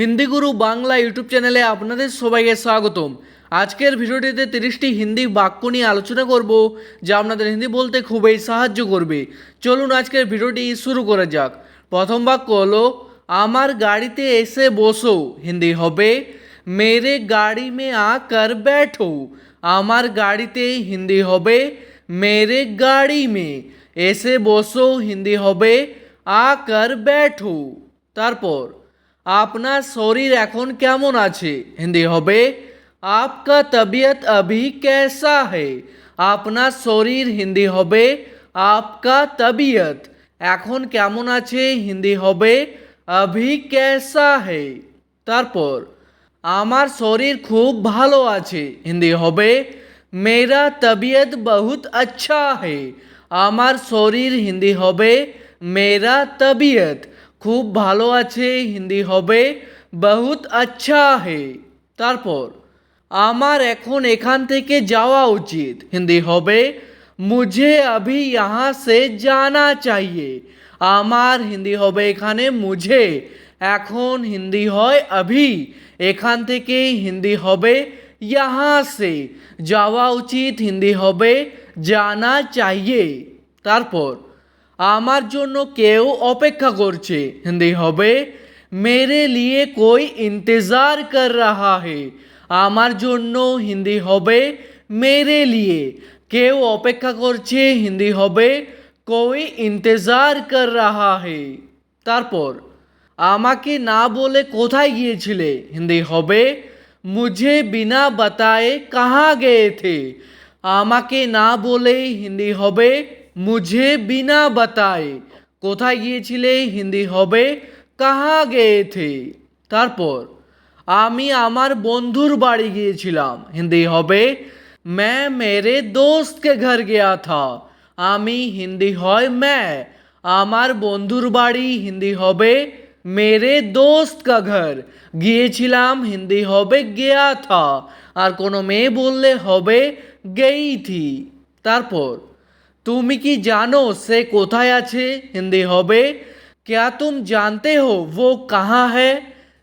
হিন্দি গুরু Bangla YouTube চ্যানেলে আপনাদের সবাইকে স্বাগতম। আজকের ভিডিওটিতে তিরিশটি হিন্দি বাক্য নিয়ে আলোচনা করব, যা আপনাদের হিন্দি বলতে খুবই সাহায্য করবে। চলুন আজকের ভিডিওটি শুরু করা যাক। প্রথম বাক্য হলো, আমার গাড়িতে এসে বসো। হিন্দি হবে, মেরে গাড়ি মে আকার ব্যাঠো। আমার গাড়িতে হিন্দি হবে, মেরে গাড়ি মে এসে বসো। হিন্দি হবে, আকার ব্যাঠো। তারপর আপনার শরীর এখন কেমন আছে? হিন্দি হবে আপকা তবিয়ত অভি কেসা হে আপনার শরীর, হিন্দি হবে আপকা তবিয়ত এখন কেমন আছে? হিন্দি হবে অভি কেসা হে তারপর, আমার শরীর খুব ভালো আছে। হিন্দি হবে মেরা তবিয়ত বহুত আচ্ছা হে আমার শরীর, হিন্দি হবে মেরা তবিয়ত খুব ভালো আছে হিন্দি হবে বহুত আচ্ছা হে তারপর আমার এখন এখান থেকে যাওয়া উচিত হিন্দি হবে মুঝে अभी यहाँ से जाना चाहिए আমার হিন্দি হবে এখানে মুঝে এখন হিন্দি হয় अभी এখান থেকে হিন্দি হবে यहाँ से যাওয়া উচিত হিন্দি হবে জানা চাইয়ে তারপর আমার জন্য কেউ অপেক্ষা করছে। হিন্দি হবে, মেরে লিয়ে কোই ইন্তজার কর রাহা হে। আমার জন্য হিন্দি হবে, মেরে লিয়ে। কেউ অপেক্ষা করছে, হিন্দি হবে, কই ইন্তজার কর রাহা হে। তারপর, আমাকে না বলে কোথায় গিয়েছিলে? হিন্দি হবে, মুঝে বিনা বাতায়ে কাহা গেয়ে থে। আমাকে না বলে হিন্দি হবে মুঝে বিনা বাতায়ে কোথায় গিয়েছিলে হিন্দি হবে কাহা গেয়ে থে তারপর আমি আমার বন্ধুর বাড়ি গিয়েছিলাম হিন্দি হবে मैं मेरे दोस्त के घर गया था আমি হিন্দি হয় मैं আমার বন্ধুর বাড়ি হিন্দি হবে মেরে দোস্ত কা ঘর গিয়েছিলাম হিন্দি হবে গেয়া থা আর কোনো মেয়ে বললে হবে গেই থি তারপর তুমি কি জানো সে কোথায় আছে হিন্দি হবে क्या तुम जानते हो वो कहाँ है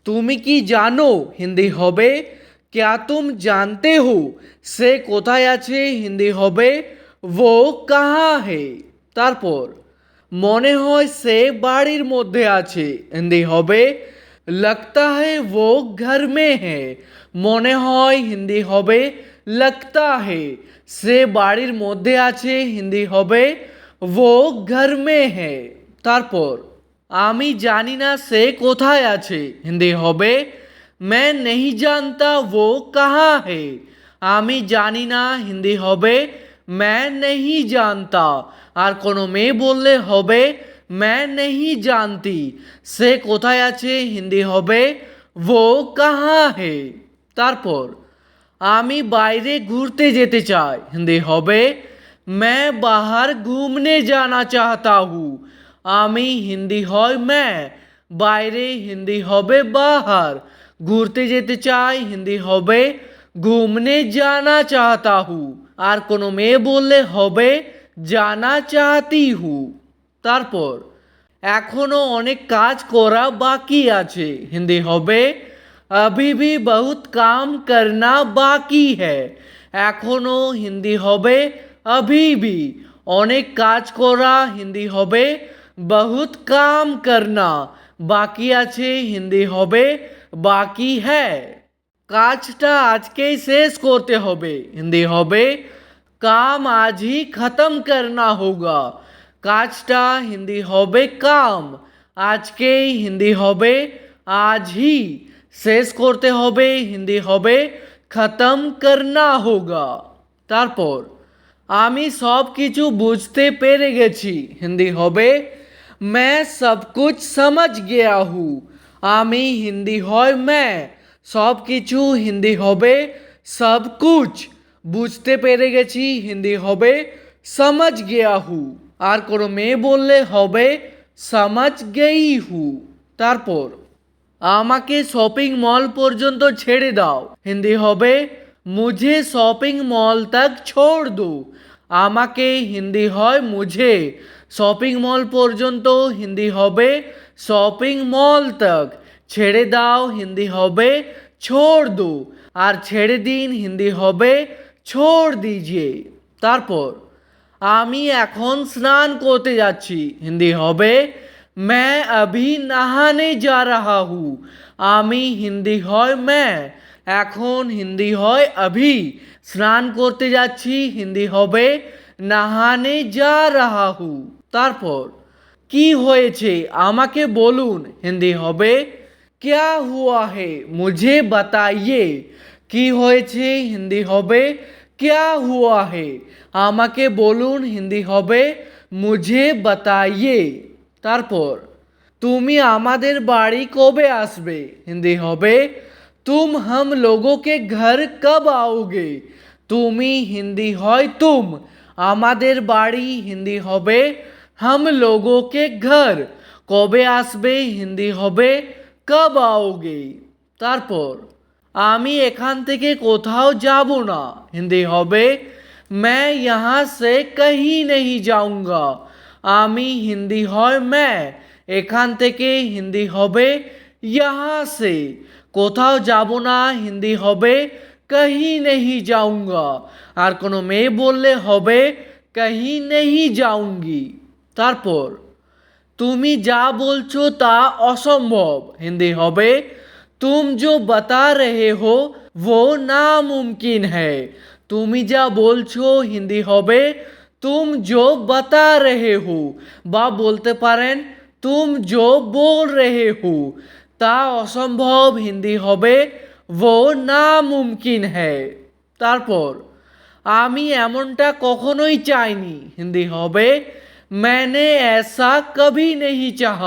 তুমি কি জানো হিন্দি হবে क्या तुम जानते हो সে কোথায় আছে হিন্দি হবে वो कहाँ है তারপর মনে হয় সে বাড়ির মধ্যে আছে হিন্দি হবে लगता है वो घर में है মনে হয় হিন্দি হবে लगता है সে বাড়ির মধ্যে আছে হিন্দি হবে वो घर में है তারপর আমি জানি না সে কোথায় আছে হিন্দি হবে मैं नहीं जानता वो कहाँ है আমি জানি না হিন্দি হবে मैं नहीं जानता আর কোনো মেয়ে বললে হবে मैं नहीं जानती সে কোথায় আছে হিন্দি হবে वो कहाँ है তারপর আমি বাইরে ঘুরতে যেতে চাই হিন্দি হবে मैं बाहर घूमने जाना चाहता हूँ আমি হিন্দি হয় मैं বাইরে হিন্দি হবে বাহার ঘুরতে যেতে চাই হিন্দি হবে ঘুমনে জানা চাহতা হু আর কোনো মেয়ে বললে হবে জানা চাহতি হু তারপর এখনো অনেক কাজ করা বাকি আছে হিন্দি হবে अभी भी बहुत काम करना बाकी है এখনো হিন্দি হবে अभी भी অনেক কাজ করা হিন্দি হবে বহুত কাম করনা বাকি আছে হিন্দি হবে বাকি হ্যাঁ কাজটা আজকেই শেষ করতে হবে হিন্দি হবে কাম আজই খতম করনা হোগা কাজটা হিন্দি হবে কাম আজকেই হিন্দি হবে আজই শেষ করতে হবে হিন্দি হবে খতম করনা হোগা তারপর আমি সব কিছু বুঝতে পেরে গেছি হিন্দি হবে मैं सब कुछ समझ गया हूँ আমি হিন্দি হয় मैं সব কিছু হিন্দি হবে সব কুছ বুঝতে পেরে গেছি হিন্দি হবে সমঝ গেয়া হু আর কোনো মেয়ে বললে হবে সমঝ গেই হু তারপর আমাকে শপিং মল পর্যন্ত ছেড়ে দাও। হিন্দি হবে, মুঝে শপিং মল তক ছোড় দো। আমাকে হিন্দি হয়, মুঝে। শপিং মল পর্যন্ত হিন্দি হবে শপিং মল তক ছেড়ে দাও। হিন্দি হবে, ছোড় দো। আর ছেড়ে দিন, হিন্দি হবে, ছোড় দিজিয়ে তারপর, আমি এখন স্নান করতে যাচ্ছি। হিন্দি হবে मैं अभी नहाने जा रहा हूँ আমি হিন্দি হয় मैं এখন হিন্দি হয় अभी স্নান করতে যাচ্ছি হিন্দি হবে নাহানে যা রাহা হু তারপর কি হয়েছে আমাকে বলুন হিন্দি হবে क्या हुआ है मुझे बताइए কি হয়েছে হিন্দি হবে क्या हुआ है আমাকে বলুন হিন্দি হবে মুঝে বাতাইয়ে তারপর তুমি আমাদের বাড়ি কবে আসবে হিন্দি হবে তুম हम लोगों के घर कब आओगे তুমি হিন্দি হয় তুম আমাদের বাড়ি হিন্দি হবে हम लोगों के घर কবে আসবে হিন্দি হবে কব आओगे তারপর আমি এখান থেকে কোথাও যাব না হিন্দি হবে मैं यहाँ से कहीं नहीं जाऊँगा আমি হিন্দি হয় ম্যা, এখান থেকে হিন্দি হবে ইহা সে। কোথাও যাব না, হিন্দি হবে, কহি নেহি যাউঙ্গা আর কোনো মেয়ে বললে হবে, কহি নেহি যাউঙ্গি তারপর, তুমি যা বলছো তা অসম্ভব, হিন্দি হবে। তুম যো বতা রহে হো, ও নামুমকিন হ্যায়। তুমি যা বলছো হিন্দি হবে তুম জো বাতা রেহে হু বা বলতে পারেন তুম জো বোল রেহে হু তা অসম্ভব হিন্দি হবে ও না মুমকিন হ্যায় তারপর আমি এমনটা কখনোই চাইনি হিন্দি হবে ম্যানে এসা কভি নেই চাহ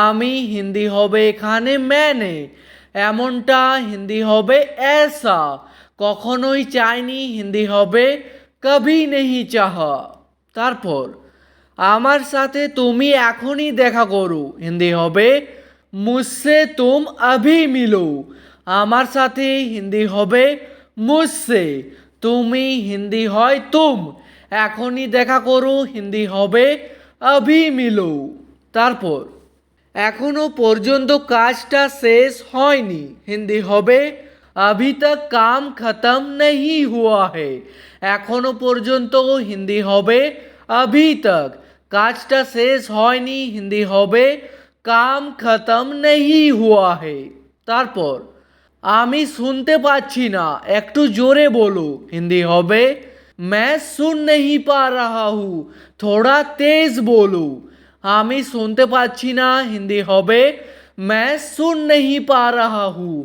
আমি হিন্দি হবে এখানে ম্যানে এমনটা হিন্দি হবে এসা কখনোই চাইনি হিন্দি হবে কভি নেহি চাহা। তারপর, আমার সাথে তুমি এখনই দেখা করো। হিন্দি হবে মুসসে তুম অভি মিলো। আমার সাথে হিন্দি হবে মুসসে তুমি হিন্দি হয় তুম। এখনই দেখা করো, হিন্দি হবে, অভি মিলো। তারপর, এখনও পর্যন্ত কাজটা শেষ হয়নি। হিন্দি হবে अभी तक काम खत्म नहीं हुआ है এখনো পর্যন্ত হিন্দি হবে अभी तक কাজটা শেষ হয়নি হিন্দি হবে কাম খতম নেহি হুয়া হে তারপর আমি শুনতে পাচ্ছি না একটু জোরে বলো হিন্দি হবে मैं सुन नहीं पा रहा हूँ थोड़ा तेज बोलो আমি শুনতে পাচ্ছি না হিন্দি হবে मैं सुन नहीं पा रहा हूँ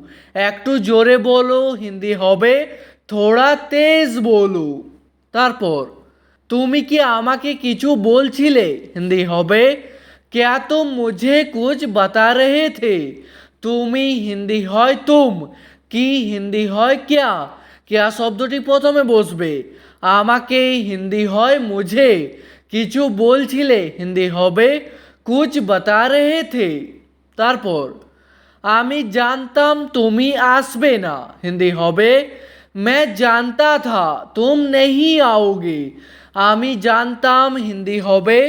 একটু জোরে বলো হিন্দি হবে থোড়া তেজ বলো তারপর তুমি কি আমাকে কিছু বলছিলে হিন্দি হবে क्या तुम मुझे कुछ बता रहे थे তুমি হিন্দি হয় তুম কি হিন্দি হয় ক্যা ক্যা শব্দটি প্রথমে বসবে আমাকে হিন্দি হয় মুঝে কিছু বলছিলে হিন্দি হবে কুছ বাতা রেহে থে তারপর আমি জানতাম তুমি আসবে না হিন্দি হবে मैं जानता था तुम नहीं आओगे আমি জানতাম হিন্দি হবে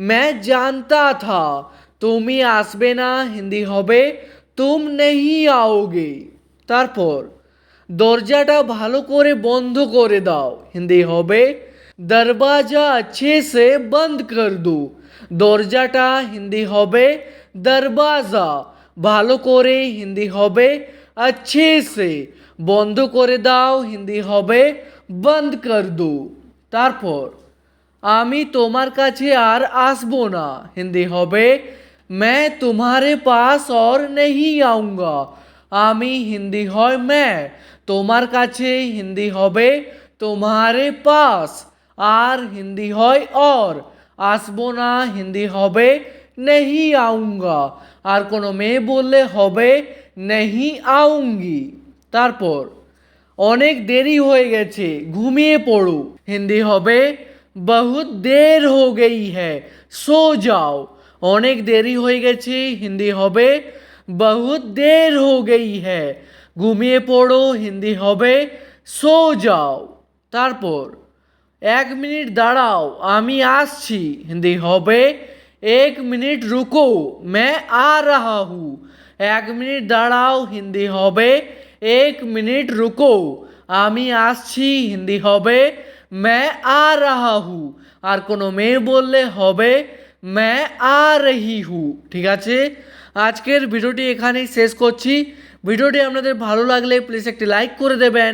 मैं जानता था তুমি আসবে না হিন্দি হবে তুম নেহি आओगे তারপর দরজাটা ভালো করে বন্ধ করে দাও হিন্দি হবে দরবাজা अच्छे से बंद कर दो দরজাটা হিন্দি হবে দরবাজা ভালো করে হিন্দি হবে अच्छे से বন্ধ করে দাও হিন্দি হবে বন্ধ কর দো তারপর আমি তোমার কাছে আর আসবো না হিন্দি হবে मैं तुम्हारे पास और नहीं आऊँगा আমি হিন্দি হয় मैं তোমার কাছে হিন্দি হবে তোমারে পাস আর হিন্দি হয় और আসব না, হিন্দি হবে নেহি আউঙ্গা। আর কোনো মেয়ে বললে হবে নেহি আউঙ্গি। তারপর, অনেক দেরি হয়ে গেছে, ঘুমিয়ে পড়ো। হিন্দি হবে, বহুত দের হো গই হ্যায়, সো যাও। অনেক দেরি হয়ে গেছে, হিন্দি হবে, বহুত দের হো গই হ্যায়, ঘুমিয়ে পড়ো, হিন্দি হবে, সো যাও। তারপর এক মিনিট দাঁড়াও, আমি আসছি। হিন্দি হবে, এক মিনিট রুকো, মে আ রাহা হু। এক মিনিট দাঁড়াও, হিন্দি হবে, এক মিনিট রুকো, আমি আসছি। হিন্দি হবে, মে আ রাহা হু। আর কোনো মেয়ে বললে হবে, মে আ রহি হু। ঠিক আছে? আজকের ভিডিওটি এখানেই শেষ করছি। ভিডিওটি আপনাদের ভালো লাগলে প্লিজ একটি লাইক করে দেবেন।